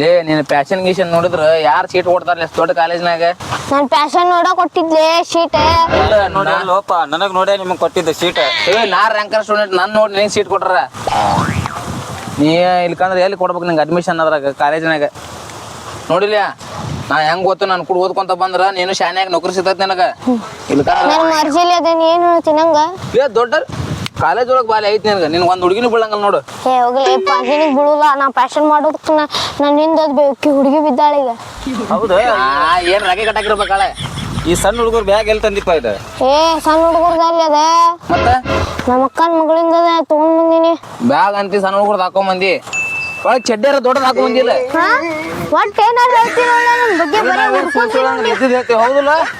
ಲೇ ನೀನು ಪ್ಯಾಶನ್ ಗೀಶನ್ ನೋಡಿದ್ರ ಯಾರ್ ಸೀಟ್ ಕೊಡ್ತಾರಲ್ಲ ದೊಡ್ಡ ಕಾಲೇಜ್ನಾಗ ನಾನ್ ಪ್ಯಾಶನ್ ನೋಡ ಕೊಟ್ಟಿದ್ಲೆ ಶೀಟ್ ಇಲ್ಲ ನೋಡಿ. ಲೋಪ ನನಗ್ ನೋಡೇ ನಿಮಗ್ ಕೊಟ್ಟಿದ್ದ ಸೀಟ್ ಏ ನಾ ರ್ಯಾಂಕರ್ ಸ್ಟೂಡೆಂಟ್ ನನ್ ನೋಡಿ ನಿನಗೆ ಸೀಟ್ ಕೊಟ್ರ. ನೀ ಇಲ್ಕಂದ್ರೆ ಎಲ್ಲಿ ಕೊಡ್ಬೇಕು ನಿಂಗೆ ಅಡ್ಮಿಷನ್ ಅದ್ರಾಗ ಕಾಲೇಜ್ನಾಗ ನೋಡಿಲ್ಲ ನಾ ಹೆಂಗ್ ಗೊತ್ತು ನಾನು ಕೂಡ ಓದ್ಕೊಂತ ಬಂದ್ರ ನೀನು ಶಾನ್ಯಾಗ ನೌಕರಿ ಸಿಗ್ತೈತಿ ನನಗ. ಇಲ್ಕಂದ್ರೆ ನಾನು ಮರ್ಜಿಲಿ ಏನ್ ಹೇಳ್ತಿ ನಂಗ? ಏ ದೊಡ್ಡ ಕಾಲೇಜ್ ಒಳಗ್ ಬಾಲಿ ಐತಿ ನಿನಗ. ನಿನ್ ಒಂದ್ ಹುಡುಗಿನ ಬೀಳಂಗಲ್ಲ ನೋಡು. ಏ ಹೋಗ್ಲಿ ಪಾಜಿನಿಗ್ ಬೀಳುಲ್ಲ ನಾ ಫ್ಯಾಷನ್ ಮಾಡೋದಕ್ಕ ನಾ ನನ್ ಹಿಂದೋದ್ ಬೇಕಿ. ಹುಡುಗಿ ಬಿದ್ದಾಳ ಈಗ. ಹೌದು ಆ, ಏನ್ ರಾಗಿ ಕಟ್ಟಾಕಿರ್ಬೇಕಾಳೆ ಈ ಸಣ್ಣ ಹುಡುಗರು ಬ್ಯಾಗ್ ಎಲ್ಲಿ ತಂದಿಪ್ಪ ಇದು? ಏ ಸಣ್ಣ ಹುಡುಗರ್ದಲ್ಲಿ ಅದ? ಮತ್ತೆ? ನಮ್ಮ ಅಕ್ಕನ ಮಗಳಿಂದ ತಗೊಂಡ್ ಬಂದಿನಿ. ಬ್ಯಾಗ್ ಅಂತಿ ಸಣ್ಣ ಹುಡುಗರ್ದು ಹಾಕೊಂಡ್ ಬಂದಿ. ಒಳಗ್ ಚಡ್ಡಿಯಾರ ದೊಡ್ಡದ್ ಹಾಕೊಂಡ್ ಬಂದಿಲ್ಲ ಹಾ ಒಟ್ ಏನಾದ್ರು ಹೇಳ್ತೀನಿ ಒಳ್ಳೆ ನನ್ ಬಗ್ಗೆ ಬರೀ ಹುಡ್ಕೊಂತೀನಿ ನೋಡಿ. ಇದ್ದಿದ್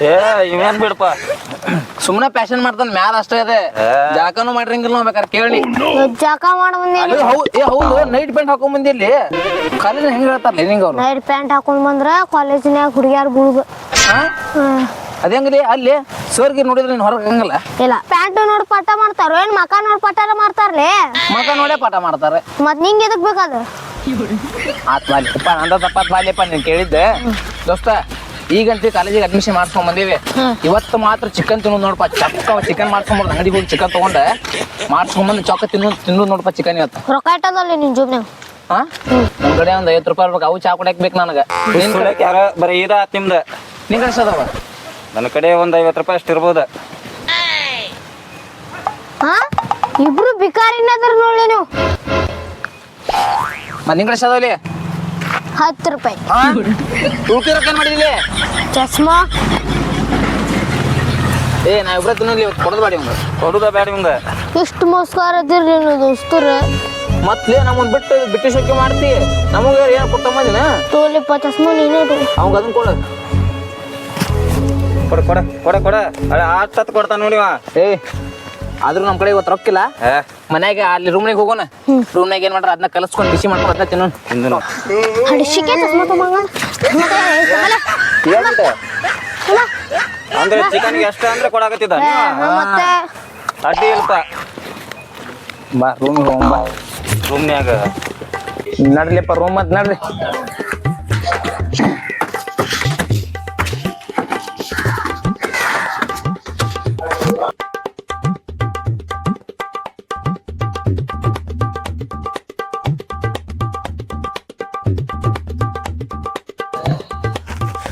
ಏ ಇವೇನ್ ಬಿಡಪ್ಪ? ಸುಮ್ಮನೆ ಪ್ಯಾಶನ್ ಮಾಡ್ತಾನೆ ಮ್ಯಾಲ ಅಷ್ಟೇ ಇದೆ ಜಾಕನು ಮಾಡಿರಂಗಿಲ್ಲ ನಾವ್ ಬೇಕಾರೆ ಕೇಳಿ. ಜಾಕ ಮಾಡ ಬಂದಿನಿ ಅಲ್ಲಿ ಹೌದ್ ಏ ಹೌದು ನೈಟ್ ಪ್ಯಾಂಟ್ ಹಾಕೊಂಡ್ ಬಂದಿಲ್ಲಿ ಕಾಲೇಜ್ ಹೆಂಗ್ ಹೇಳ್ತಾರಲ್ಲ ನಿಂಗ ಅವ್ರು? ನೈಟ್ ಪ್ಯಾಂಟ್ ಹಾಕೊಂಡ್ ಬಂದ್ರ ಕಾಲೇಜಿನ್ಯಾಗ ಹುಡುಗ್ಯಾರ ಗುಳ್ಗ ಹ್ಮ್ ಅದೇಂಗಲಿ ಅಲ್ಲಿ ಸೋರ್ಗಿ ನೋಡಿದ್ರೆ ನೀನ್ ಹೊರಗೆ ಹಂಗಲ್ಲ? ಇಲ್ಲ ಪ್ಯಾಂಟ್ ನೋಡಿ ಪಾಠ ಮಾಡ್ತಾರ ಏನ್ ಮಕ ನೋಡಿ ಪಾಠ ಮಾಡ್ತಾರ್ಲೇ? ಮಕ ನೋಡೇ ಪಾಠ ಮಾಡ್ತಾರೆ. ಮತ್ ನಿಂಗ್ ಎದಕ್ ಬೇಕಾದ? ಆತ್ ಬಾಲಿ. ಅಪ್ಪ ನಂದ ತಪ್ಪಾತ್ ಬಾಲಿಯಪ್ಪ ನೀನ್ ಕೇಳಿದ್ದೆ. ದೋಸ್ತ ಈಗಂತ ಕಾಲೇಜಿಗೆ ಅಡ್ಮಿಷನ್ ಮಾಡ್ಸ್ಕೊಂಡ್ ಬಂದೀವಿ. ಇವತ್ತು ಮಾತ್ರ ಚಿಕನ್ ತಿನ್ನೋದು ನೋಡಪ್ಪ ಚಕ್ಕ ಚಿಕನ್ ಮಾಡ್ಸ್ಕೊಂಬರ್ದು. ಅಂಗಡಿಗೆ ಹೋಗಿ ಚಿಕನ್ ತಗೊಂಡೆ. ಮಾಡ್ಸ್ಕೊಂಬಂದು ಚೊಕ್ಕ ತಿನ್ನು ತಿನ್ನೋದು ನೋಡಪ್ಪ ಚಿಕನ್ ಇವತ್ತು. ರೊಕ್ಕ ಇಟ್ಟದಲ್ಲಿ ನಿನ್ ಜೋಬ್ನ್ಯಾಗ ಹಾ? ನಮ್ ಕಡೆ ಒಂದ್ ಐವತ್ತು ರೂಪಾಯಿ ಇರ್ಬೇಕು. ಅವು ಚಾ ಕುಡಿಯಕ್ ಬೇಕು ನನಗೆ. ನಿನ್ ಕಡೆ? ಯಾರ ಬರೀ ಇದ ಆತ್ ನಿಮ್ದ. ನಿನ್ ಕಡೆ ಸದವ? ನನ್ನ ಕಡೆ ಒಂದ್ ಐವತ್ತು ರೂಪಾಯಿ ಅಷ್ಟು ಇರ್ಬೋದು. ಹಾ? ಇಬ್ರು ಬಿಕಾರಿನ ಅದ್ರ ನೋಡಿ ನೀವು. ಮತ್ ನಿನ್ ಅದಾವಲಿ ಹತ್ತು ರೂಪಾಯಿ. ಹಾ? ಟೂಕಿ ರೊಕ್ಕ ಏನ್ ಮಾಡಿದಿಲ್ಲಿ ಚಸ್ಮಾ. ಏ ನಾ ಇಬ್ರ ತಿನ್ನೋದ್ಲಿ ಇವತ್ತು ಕೊಡದ್ ಬಾಡಿ ಅವ್ನು ಕೊಡುದ ಬ್ಯಾಡ ಇವಂಗ. ಇಷ್ಟು ಮೋಸ್ಕಾರ ಅದಿರ್ರಿ ನೀವು ದೋಸ್ತರು. ಮತ್ಲೇ ನಮ್ಮನ್ ಬಿಟ್ಟು ಬಿಟ್ಟು ಶೋಕಿ ಮಾಡ್ತಿ. ನಮಗ ಏನ್ ಕೊಟ್ಟ ಬಂದಿನ ತೋಲಿಪ್ಪ ಚಸ್ಮಾ ನೀನೇ ಇಡು. ಅವಂಗ ಅದನ್ನ ಕೊಡ. ಕೊಡ ಕೊಡ ಕೊಡ ಕೊಡ. ಅಲ್ಲ ಆಟ ಕೊಡ್ತಾನ ನೋಡಿವ ಏ ಆದ್ರೂ ನಮ್ಮ ಕಡೆ ಇವತ್ತು ರೊಕ್ಕಿಲ್ಲ? ಏ ಮನ್ಯಾಗ ಅಲ್ಲಿ ರೂಮ್ನಾಗ ಹೋಗೋಣ. ರೂಮ್ನಾಗ ಏನ್ ಮಾಡ್ರ ಅದನ್ನ ಕಲಸ್ಕೊಂಡು ಬಿಸಿ ಮಾಡ್ಕೊಂಡು ಅದನ್ನ ತಿನ್ನೋಣ. ಹಡಿಸಿಕೆ ಚಸ್ಮಾ ಏನಂತ? ಅಂದ್ರೆ ಚಿಕನ್ ಎಷ್ಟ ಅಂದ್ರೆ ಕೊಡಾಕತ್ತಿದ ಮತ್ತೆ? ಅಡ್ಡಿ ಇಲ್ಪ ಬಾ ರೂಮ್ ಹೋಗೋಣ ಬಾ. ರೂಮ್ನ್ಯಾಗ ನಡ್ಲಿಪ್ಪ ರೂಮ್ ಮತ್ತೆ ನಡ್ರಿ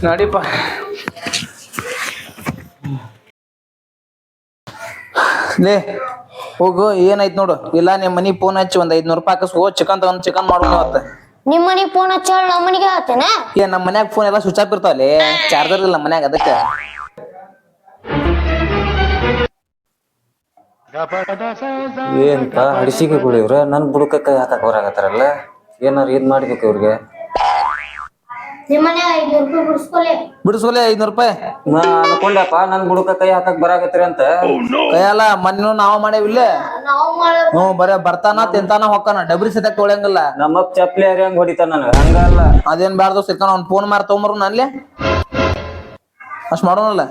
ನಡಿಪ್ಪ ಲೇ ಹೋಗು ಏನಾಯ್ತು ನೋಡು. ಇಲ್ಲ ನಿಮ್ಮ ಮನಿ ಫೋನ್ ಹಚ್ಚಿ ಒಂದ್ ಐದ್ನೂರು ರೂಪಾಯಿ ಹಾಕಸ್ ಹೋಗ್ ಚಿಕನ್ ತಗೊಂಡ್ ಚಿಕನ್ ಮಾಡೋಣ ಇವತ್ತು ನಿಮ್ಮ ಮನೆಗೆ ಫೋನ್ ಹಚ್ಚಿ ನಮ್ಮ ಮನೆಗೆ ಹೇಳ್ತೇನೆ. ಏ ನಮ್ಮ ಮನ್ಯಾಗ ಫೋನ್ ಎಲ್ಲ ಸ್ವಿಚ್ ಆಫ್ ಇರ್ತಾವಲ್ಲಿ ಚಾರ್ಜರ್ ಇಲ್ಲ ಮನ್ಯಾಗ ಅದಕ್ಕೆ. ಏನ್ ಅಡಿಸಿಗೆ ಕುಡಿಯವ್ರ ನನ್ ಬುಡಕ ಕೈ ಹಾಕಕ್ ಏನಾರು ಏನಾರ ಇದ್ ಮಾಡ್ಬೇಕು ಇವ್ರಿಗೆ? ನಿಮ್ಮ ಮನ್ಯಾಗ ಐದ್ನೂರು ರೂಪಾಯಿ ಬಿಡಿಸ್ಕೊಲೆ. ಬಿಡಿಸೋಲೆ ಐದ್ನೂರು ರೂಪಾಯಿ. ನಾ ಅನ್ಕೊಂಡಪ್ಪ ನನ್ ಬುಡಕ ಕೈ ಹಾಕಕ್ ಬರಾಗತ್ರಿ ಅಂತ. ಕೈಯಲ್ಲ ಮನ್ನು ನಾವ ಮಾಡೇವಿಲ್ಲ ನಾವು ಮಾಡೋ ಹ್ಞೂ ಬರೇ ಬರ್ತಾನ ತಿಂತಾನ ಹೊಕ್ಕಾನ ಡಬ್ರಿ ಸದ್ಯಕ್ ತೊಳೆಯಂಗಿಲ್ಲ. ನಮ್ಮಪ್ಪ ಚಪ್ಲಿ ಹರಿ ಹಂಗ್ ಹೊಡಿತಾನ ನನಗ. ಹಂಗಲ್ಲ. ಅದೇನ್ ಬ್ಯಾಡ್ದು ಸಿಕ್ಕಾನ ಅವ್ನ್ ಫೋನ್ ಮಾರ್ ತಗೊಂಬರು ನನ್ಲೆ ಅಷ್ಟ್ ಮಾಡೋಣಲ್ಲ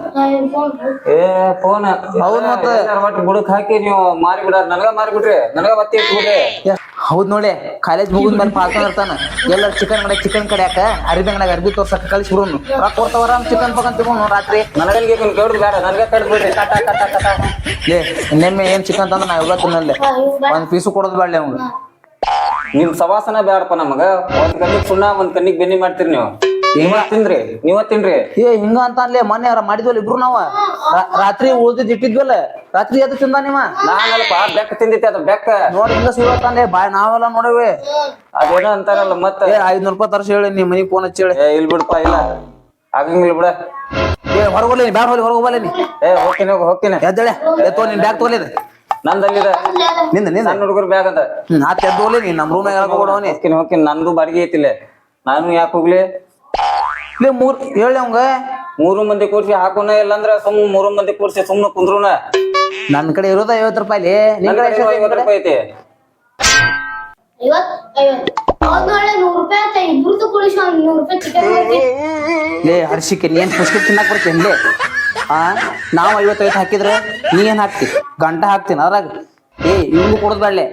ಏ ಫೋನ್. ಹೌದ್ ಮತ್ತೆ. ಒಟ್ಟು ಬುಡಕ್ ಹಾಕಿ ನೀವು ಮಾರಿ ಬಿಡ ನನಗ ಮಾರಿ ಬಿಡ್ರಿ. ನನಗ ಇಟ್ಬಿಡ್ರಿ ಹೌದ್ ನೋಡಿ ಕಾಲೇಜ್ ಮುಗಿದ ಮೇಲೆ ಪಾಲ್ಕೊಂಡ್ ಇರ್ತಾನ. ಎಲ್ಲ ಚಿಕನ್ ಕಡೆ ಚಿಕನ್ ಕಡ್ಯಾಕ ಅರ್ಬಿ ಅಂಗಡಿಯಾಗ ಅರ್ಬಿ ತೋರ್ಸಕ್ ಕಳಿಸಿ ಬಿಡೋನು. ರೊಕ್ಕ ಕೊಡ್ತಾವರ ಚಿಕನ್ ಪಕನ್ ತಗೊಂಡು ರಾತ್ರಿ. ನನಗಲ್ಗೆ ಕೇಳ್ರಿ ಬೇಡ. ನನಗ ಕಡ್ದ್ ಬಿಡ್ರಿ. ಕಟ ಕಟ ಕಟ ಲೇ ನಿನ್ನೆ ಏನ್ ಚಿಕನ್ ತಂದ್ರೆ ನಾ ಇವಾಗ ತಿನ್ನಲ್ಲೇ. ಒಂದ್ ಪೀಸು ಕೊಡೋದು ಬೇಡ ಅವ್ನು. ನಿಮ್ ಸವಾಸನ ಬೇಡಪ್ಪ ನಮಗ. ಒಂದ್ ಕಣ್ಣಿಗೆ ಸುಣ್ಣ ಒಂದ್ ಕಣ್ಣಿಗೆ ಬೆನ್ನಿ ಮಾಡ್ತೀರಿ ನೀವು. ನೀವ ತಿನ್ರಿ ನೀವ ತಿನ್ರಿ ಏ ಹಿಂಗ ಅಂತ ಅನ್ಲೇ ಮೊನ್ನೆ ಯಾರ ಮಾಡಿದ್ವಲ್ಲ ಇಬ್ರು ನಾವ? ರಾ- ರಾತ್ರಿ ಉಳ್ದಿದ್ ಇಟ್ಟಿದ್ವಲ್ಲ ರಾತ್ರಿ ಎದ್ದು ತಿಂದ ನೀವ? ನಾನಲ್ಪ ಬೆಕ್ಕ ತಿಂದಿತ್ತೆ ಅದು ಬೆಕ್ಕ. ನೋಡಿ ಹಿಂಗ ಸುಳ್ತಾನೆ ಬಾಯ್ ನಾವೆಲ್ಲ ನೋಡೇವಿ. ಅದೇನೋ ಅಂತಾರಲ್ಲ ಮತ್ತ. ಏ ಐದ್ನೂರ್ ರೂಪಾಯಿ ತರ್ಸಿ ಹೇಳಿ ನಿಮ್ ಮನಿ ಫೋನ್ ಹಚ್ಚಿ ಹೇಳಿ. ಏ ಇಲ್ ಬಿಡಪ್ಪ ಇಲ್ಲ. ಆಗಂಗಿಲ್ಲ ಬಿಡ. ಏ ಹೊರಗೋಲಿ ಬ್ಯಾಡ ಹೋಲಿ ಹೊರಗೋಬಲ್ಲ ನೀ? ಏ ಹೋಗ್ತೀನಿ ಹೋಗ್ ಹೋಗ್ತೀನಿ. ಎದ್ದೇಳೆ ಎತ್ತೋ ನಿನ್ ಬ್ಯಾಗ್ ತಗೊಲಿದ ನಂದಲ್ಲಿದೆ. ನಿಂದ ನಿಂದ? ನನ್ನ ಹುಡುಗರು ಬ್ಯಾಗ್ ಅದ. ನಾ ಆತ ಎದ್ದೋಲಿ ನೀ ನಮ್ ರೂಮ್ ಹೋಗ್ತೀನಿ ಹೋಗ್ತೀನಿ. ನಂದು ಬಾಡಿಗೆ ಐತಿಲ್ಲ ನಾನು ಯಾಕೆ ಹೋಗ್ಲಿ? ಲೇ ಮೂರ್ ಹೇಳಿ ಅವಂಗ. ಮೂರು ಮಂದಿ ಕೂರ್ಸಿ ಹಾಕೋಣ ಇಲ್ಲಂದ್ರ ಸುಮ್ಮ ಮೂರು ಮಂದಿ ಕೂರ್ಸಿ ಸುಮ್ಮನೆ ಕುಂದ್ರುನ. ನನ್ ಕಡೆ ಇರೋದ ಐವತ್ ರೂಪಾಯಿ ಲೇ ನಿನ್ ಕಡೆ ಕಡೆ ಎಷ್ಟ್ ಐತಿ? ಐವತ್ತು ರೂಪಾಯಿ ಐತಿ. ಐವತ್ ರೂಪಾಯಿ ಚಿಕನ್ ಲೇ ಹರ್ಷಿಕೆ ನೀ ಏನ್ ಪುಷ್ಕ ತಿನ್ನಕ್ ಬರ್ತೀನಿ ಲೇ? ಆ ನಾವ್ ಐವತ್ತೈದು ಹಾಕಿದ್ರೆ ನೀ ಏನ್ ಹಾಕ್ತಿ? ಗಂಟ ಹಾಕ್ತೀನಿ ಅದ್ರಾಗ. ಏ ಇವ್ನು ಕೊಡೋದ್ ಬೇಡ್ಲೆ.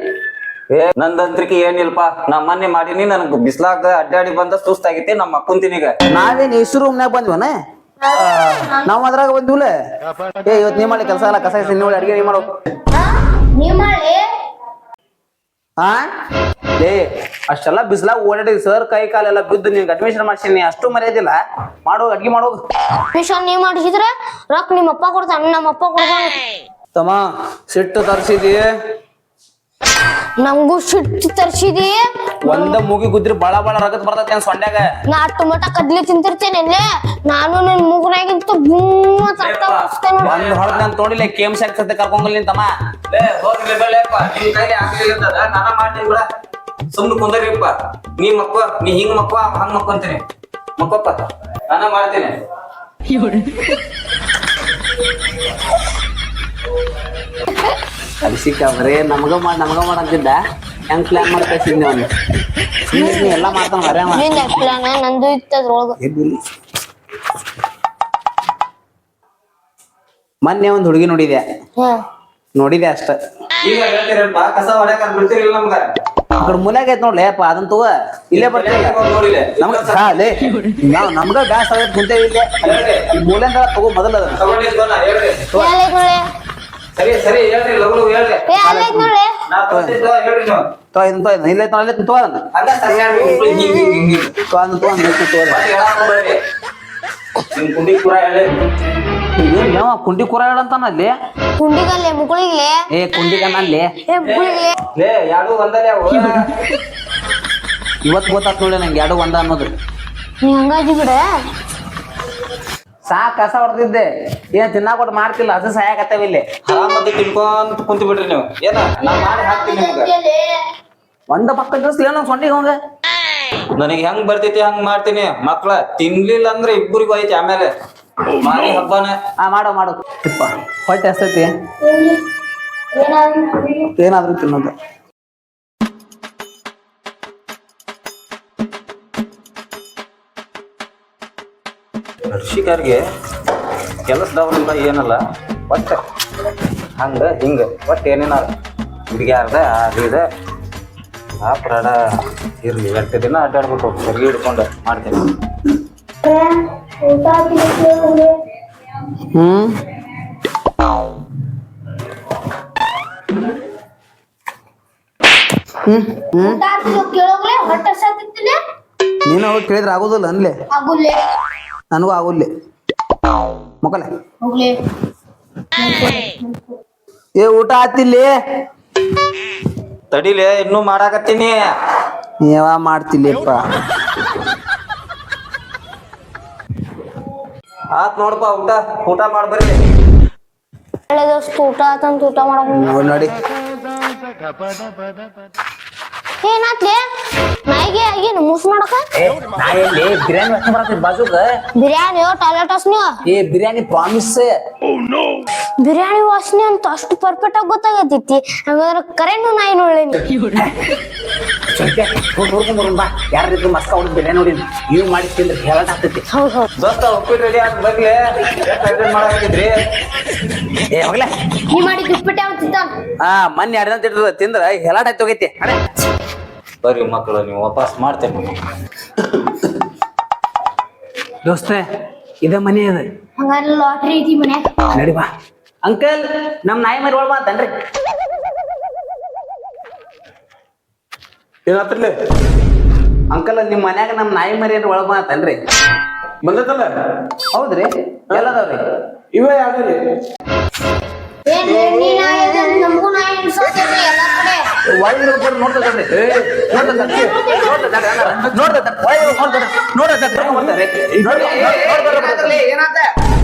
ಏ ನಂದಂತ್ರಿಕೆ ಏನಿಲ್ಪ? ನಾ ಮೊನ್ನೆ ಮಾಡೀನಿ ನನಗ್ ಬಿಸ್ಲಾಗ ಅಡ್ಡಾಡಿ ಬಂದ ಸುಸ್ತಾಗೈತಿ ನಮ್ಮ ಕುಂತಿನೀಗ ನಾವೇನ್ ಇಷ್ಟು ರೂಮ್ನಾಗ ಬಂದ್ವನ? ನಾವ್ ಅದ್ರಾಗ ಬಂದಿವಲ್ಲ? ಏ ಇವತ್ ನೀವ್ ಮಾಡಿ ಕೆಲಸ ಎಲ್ಲ ಕಸ ಕಸ ನೀವು ಅಡಿಗೆ ನೀ ಮಾಡೋ ನೀವ್ ಮಾಡಿ? ಹಾ ಏ ಅಷ್ಟೆಲ್ಲ ಬಿಸ್ಲಾಗ ಓಡಾಡಿ ಸರ್ ಕೈ ಕಾಲೆಲ್ಲ ಬಿದ್ದು ನಿನ್ಗೆ ಅಡ್ಮಿಷನ್ ಮಾಡ್ಸೀನಿ ಅಷ್ಟು ಮರ್ಯಾದಿಲ್ಲ. ಮಾಡೋ ಅಡ್ಗೆ ಮಾಡೋದು ಅಡ್ಮಿಷನ್ ನೀವ್ ಮಾಡಿಸಿದ್ರೆ ರೊಕ್ಕ ನಿಮ್ಮ ಅಪ್ಪ ಕೊಡ್ತಾನ ನಮ್ಮ ಅಪ್ಪ ಕೊಡ್ತಾನ. ತಮ್ಮ ಸಿಟ್ಟು ತರ್ಸಿದಿ ನಂಗೂ ಸಿಟ್ಟು ತರ್ಸಿದಿ? ಒಂದ ಮೂಗಿ ಗುದ್ರಿ ಬಾಳ ಬಾಳ ರಗತ್ ಬರ್ತೈತೆ ಸೊಂಡ್ಯಾಗ? ನಾ ಟೊಮೆಟೊ ಕದ್ಲಿ ತಿಂತಿರ್ತೇನೆ ಅಲ್ಲೇ ನಾನು ನಿನ್ ಮೂಗನಾಗಿಂತ ಬುಮ್ಮ ತಟ್ಟ ಬಸ್ತೇನೆ ಒಂದ್ ಹೊಡೆದ್ ನಾನು ತೋಡಿಲ್ಲ ಕೇಮ್ ಶಾಕ್ ಸತ್ತೆ ಕರ್ಕೊಂಬಲ್ಲಿ ತಮ್ಮ? ಲೇ ಹೋಗ್ಲಿ ಬೇಡಪ್ಪ ನಿನ್ ಬಿಡ. ಸುಮ್ನೆ ಕುಂದರಿಪ್ಪ ನೀ ಮಕ್ಕೋ ನೀ ಹಿಂಗ್ ಮಕ್ಕೋ ಹಂಗ್ ಮಕ್ಕೊಂತೀನಿ. ಮಕ್ಕಪ್ಪ. ನಾನ ಮಾಡ್ತೀನಿ. ಅಭಿಷೇಕ ಬರೇ ನಮಗ ಮಾಡ ನಮಗ ಮಾಡ್ ಅಂತಿದ್ದ ಹೆಂಗ್ ಪ್ಲಾನ್ ಮಾಡಿ ಕಳ್ಸಿದ್ನಿ ಅವನು ಸುಮ್ಮನೆ ಎಲ್ಲ ಮಾಡ್ತಾನ ಬರೇ ನಿಂದ ಪ್ಲಾನ್ ನಂದು ಇತ್ತ ಎದ್ದಿಲ್ಲಿ ಮೊನ್ನೆ ಒಂದು ಹುಡುಗಿ ನೋಡಿದೆ. ನೋಡಿದೆ ಅಷ್ಟ. ಈಗ ಹೇಳ್ತೀರಪ್ಪ ಕಸ ಹೊಡ್ಯಾಕ ಬಿಡ್ತಿರಿಲ್ಲ ನಮ್ಗ? ಆ ಕಡೆ ಮೂಲ್ಯಾಗ ಐತ್ ನೋಡ್ಲೆ ಅಪ್ಪ ಅದನ್ ತಗೋ. ಇಲ್ಲೇ ಬರ್ತೀನಿ ನೋಡಿಲ್ಲ. ನಮ್ಗ ಹಾ ಲೇ ನಾವ್ ನಮ್ಗ ಬ್ಯಾಸ್ ಆಗೈತ್ ಕುಂತೇವಿ ಇಲ್ಲೇ. ಈ ಮೂಲೆಂದ ತಗೋ ಮೊದಲ ಅದನ್ನ. ಸರಿ ಸರಿ ಹೇಳ್ರಿ ಲಗು ಲಗು ಹೇಳ್ರಿ. ಏ ಅಲ್ಲೈತ್ ನೋಡ್ಲೆ ನಾ ತಗೊಂಡಿದ್ವ ಹೇಳ್ರಿ ನೀವು. ತೋ ಇದನ್ ತೋ ಇದನ್ನ ಇಲ್ಲೇ ನೋಡ್ಲೆ ತಗೋ ಅದನ್ನ ಹಂಗ ಸರಿಯಾಗಿ ಹಿಂಗ್ ಹಿಂಗ್ ಹಿಂಗ್ ಹಿಂಗ್ ತೋ ಅದನ್ನ ತಗೋ ಅದನ್ನ ತಗೋ ಅದನ್ನ. ಮಾಡಿ ಹೇಳಾಕ್ ನಿಮ್ ಕುಂಡಿ ಪೂರ ಹೇಳಿ ಏನ್ ಯಾವ ಕುಂಡಿ ಕೂರ ಹೇಳಂತಾನ ಅಲ್ಲಿ? ಕುಂಡಿಗಲ್ಲೆ ಮುಗುಳಿಗ್ಲೆ. ಏ ಅಲ್ಲಿ. ಏ ಮುಗುಳಿಗ್ಲೆ. ಲೇ ಯಾರು ಒಂದಲೇ ಅವು. ಇವತ್ ಗೊತ್ತಾತ್ ನೋಡಿ ನಂಗೆ ಎರಡು ಒಂದ ಅನ್ನೋದು. ನೀ ಹಂಗಾಜಿ ಬಿಡ. ಸಾಕ್ ಕಸ ಹೊಡೆದಿದ್ದೆ. ಏನ್ ತಿನ್ನಾಕ ಕೊಟ್ಟು ಮಾಡ್ತಿಲ್ಲ ಅದು ಸಾಯಾಕತ್ತೇವ ಇಲ್ಲಿ. ಆರಾಮದ್ದು ತಿನ್ಕೊಂತ ಕುಂತ ಬಿಡ್ರಿ ನೀವು. ಏನ ನಾ ಮಾಡಿ ಹಾಕ್ತೀನಿ ನಿಮ್ಗೆ. ಒಂದ ಪಕ್ಕ ದಿವಸ ಏನೋ ಸೊಂಡಿಗೆ ಹೋಗ ನನಗೆ ಹೆಂಗ್ ಬರ್ತೈತಿ ಹಂಗ್ ಮಾಡ್ತೀನಿ. ಮಕ್ಳ ತಿನ್ಲಿಲ್ಲ ಅಂದ್ರೆ ಇಬ್ಬರಿಗೂ ಐತಿ ಆಮೇಲೆ. ಮಾಡಿ ಹಬ್ಬನ. ಆ ಮಾಡೋ ಮಾಡು. ಹೊಟ್ಟೆ ಅಸ್ತೈತಿ ಏನಾದ್ರೂ ತಿನ್ನೋದು. ಕೃಷಿಕರಿಗೆ ಕೆಲಸದವ್ರಲ್ಲ ಏನಲ್ಲ ಒಟ್ಟು ಹಂಗೆ ಹಿಂಗ ಒಟ್ಟು ಏನೇನಾರ ಹುಡುಗ್ಯಾರ್ದ ಇದೆ ಆ ಪ್ರಾಣ ಇರ್ಲಿ ಎಂಟು ದಿನ ಅಡ್ಡಾಡ್ಬೇಕು ಸರಿ ಹಿಡ್ಕೊಂಡು ಮಾಡ್ತೀನಿ. ಹ್ಞೂ ನೀನು ಅವ್ರು ಕೇಳಿದ್ರೆ ಆಗೋದಿಲ್ಲ ಅನ್ಲೆ. ಆಗುಲ್ಲೆ ನನಗೂ ಆಗುಲ್ಲಿ ಮಕ್ಕಳ. ಹೋಗ್ಲಿ. ಏ ಊಟ ಆತಿಲ್ಲಿ ತಡಿಲೇ ಇನ್ನೂ ಮಾಡಾಕತ್ತೀನಿ. ಯಾವ ಮಾಡ್ತಿಲ್ಲಪ್ಪ ಆತ್ ನೋಡಪ್ಪ ಊಟ ಊಟ ಮಾಡ್ಬರ್ರಿ ಊಟ ಆತಂತ ಊಟ ಮಾಡಕ್ ನೋಡಿ. ಏನಾತ್ಲೆ? ನಾಯಿಗೆ ಆಗೇನು ಮೂಸ್ ಮಾಡಕ? ಬಿರಿಯಾನಿ ವಾಸನೆ ಬಾಜುಗ. ಬಿರಿಯಾನಿ ಟಾಯ್ಲೆಟ್ ನೀವು? ಏ ಬಿರಿಯಾನಿ ಪ್ರಾಮಿಸ್ ಬಿರಿಯಾನಿ ವಾಸನೆ ಅಂತ ಅಷ್ಟು ಪರ್ಫೆಕ್ಟ್ ಆಗಿ ಗೊತ್ತಾಗತ್ತೈತಿ. ಹಂಗಂದ್ರೆ ಕರೆಂಟ್ ನಾಯಿ ನೋಡ್ಲೇನಿ ನೋಡ್ಕೊಂಡ್ ಬರೋಣ ಬಾ. ಯಾರಿದ್ರು ಮಸ್ಕ ಅವ್ರು ಬಿರಿಯಾನಿ ನೋಡಿ ಇವ್ ಮಾಡಿ ತಿಂದ್ರೆ ಹೇಳಟ್ ಆಗ್ತೈತಿ. ಹೌದು ಹೌದು. ದೋಸ್ತ ಉಪ್ಪಿಟ್ಟು ರೆಡಿ ಆಗಿ ಬರ್ಲಿ ಎಷ್ಟು ಮಾಡಾಕತ್ತಿದ್ರಿ ಏ ಹೋಗ್ಲೇ. ನೀ ಮಾಡಿ ಹಾ ಮೊನ್ನೆ ತಿಂದ್ರ ತಿಂದ್ರ ಹೇಳಾಟ್ ಆಯ್ತು ಹೋಗೈತಿ. ಬರ್ರಿ ಮಕ್ಕಳು ನೀವು ವಾಪಸ್ ಮಾಡ್ತೇನೆ ದೋಸ್ತ ಇದ ಮನೆ ಅದ. ಲಾಟ್ರಿ ಐತಿ ಮನ್ಯಾಗ. ನಡಿ ಬಾ. ಅಂಕಲ್ ನಮ್ ನಾಯಿ ಮರಿ ಒಳ ಅಂತನ್ರಿ ಏನಾತ್ರಲೆ? ಅಂಕಲ್ ನಿಮ್ ಮನ್ಯಾಗ ನಮ್ ನಾಯಿ ಮರಿ ಒಳ ಮಾತನ್ರಿ ಬಂದತ್ತಲ್ಲ ಹೌದ್ರಿ? ಎಲ್ಲದವ್ರಿ? ಇವೇ ಯಾವ್ದ್ರಿ? ಏ ನೀ ನಾಯಿ ನಮಗೂ ನಾಯಿ ಎಲ್ಲಾ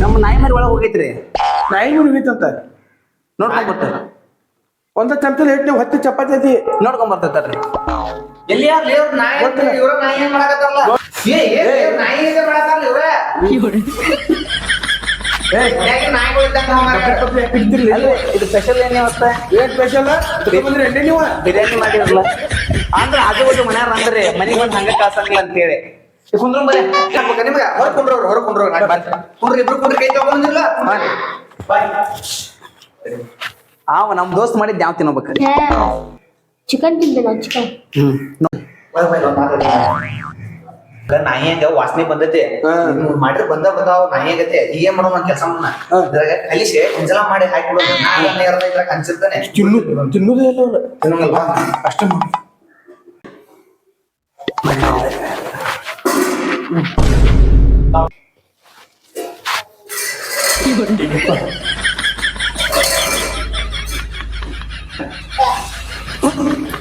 ನಮ್ಮ ನಾಯಿ ಮರಿ ಒಳಗೆ ಹೋಗೈತ್ರಿ ನಾಯಿ ನೋಡ್ಕೊಂಡ್ ಬರ್ತಾರ. ಒಂದ ಚಮಚದಲ್ಲಿ ಹಿಟ್ಟು ನೀವು ಹತ್ತು ಚಪಾತಿ ಐತಿ ನೋಡ್ಕೊಂಡ್ ನಾಯಿ ಅಲ್ರಿ ಇದು ಸ್ಪೆಷಲ್ ಏನ್ ಇವತ್ತ ಏನ್ ಸ್ಪೆಷಲ್ ಬಂದ್ರೆ ಎಣ್ಣೆ ನೀವು? ಬಿರಿಯಾನಿ ಮಾಡಿರಲ್ಲ. ಅಂದ್ರ ಅದು ಒಂದು ಮನ್ಯಾರ ಅಂದ್ರೆ ಮನೆಗೆ ಬಂದ್ ಹಂಗ ಕಾಸಂಗಿಲ್ಲ ಅಂತ ಹೇಳಿ. ಕುಂದ್ರ ಮನೆ ನಿಮ್ಗೆ ಹೊರಕೊಂಡ್ರವ್ರು ಹೊರಕೊಂಡ್ರವ್ರು ಕುಂಡ್ರಿ ಇಬ್ರು ಕುಂಡ್ರಿ ಕೈ ತಗೊಂಡಿಲ್ಲ ಅವ ನಮ್ ದೋಸ್ತ್ ಮಾಡಿದ್ ಯಾವ ತಿನ್ಬೇಕು ಚಿಕನ್ ತಿಂದೆ ನಾವು ಚಿಕನ್. ನಾಯಿ ಹಂಗ ವಾಸನೆ ಬಂದೈತಿ. ಇವ್ನು ಮಾಡ್ರಿ ಬಂದ ಬಂದಾವ ನಾಯಿ ಆಗತ್ತೆ ಈಗ ಏನ್ ಮಾಡೋಣ ಕೆಲಸ ಮಾಡೋಣ. ಇದ್ರಾಗ ಕಲಿಸಿ ಒಂದ್ಸಲ ಮಾಡಿ ಹಾಕ್ಬಿಡೋದು ನಾಯಿ ಅರ್ಧ ಇದ್ರಾಗ ಅನ್ಸಿರ್ತಾನೆ. ತಿನ್ನು ತಿನ್ನುದೇ ಇಲ್ಲ ಅವ್ರು. ತಿನ್ನಂಗಲ್ವಾ? ಅಷ್ಟೇ ಮಾಡಿ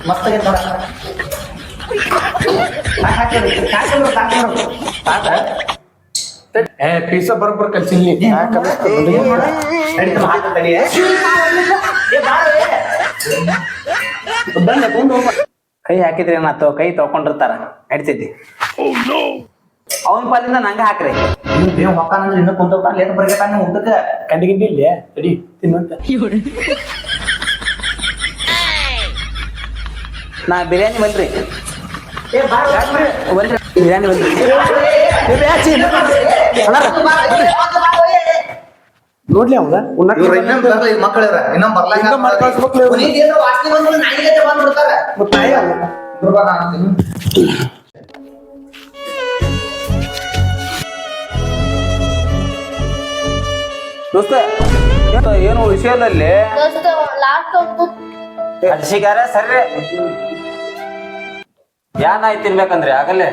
ಮಸ್ತ್ ಆಗೈತ್ ನೋಡ ಏ ಪೀಸ ಬರೋಬ್ಬರ ಕಲ್ಸಿಲ್ಲಿ ಕೈ ಹಾಕಿದ್ರಿ ಏನಾಯ್ತು ಕೈ ತೊಳ್ಕೊಂಡಿರ್ತಾರ. ನಡಿತೈತಿ. ಅವನ ಪಾಲಿಂದ ನಂಗೆ ಹಾಕ್ರಿ. ಇನ್ನೂ ಕುಂತ ಲೇಟ್ ಬರ್ಗತಾನ ಊಟಕ್ಕೆ ಕಂಡಿಗಿಂಡಿ ಇಲ್ಲಿ. ತಡಿ ತಿನ್ನಂತ ನಾ ಬಿರಿಯಾನಿ. ಬಲ್ರಿ ಬಿರಿಯಾನಿ ನೋಡ್ಲಿ ಅವಂಗ. ದೋಸ್ತ ಏನು- ವಿಷಯದಲ್ಲಿ? ಅಡ್ಸಿಗಾರ ಸರಿ ಯಾನ್ ಆಯ್ತು ತಿನ್ಬೇಕಂದ್ರೆ ಆಗಲ್ಲೇ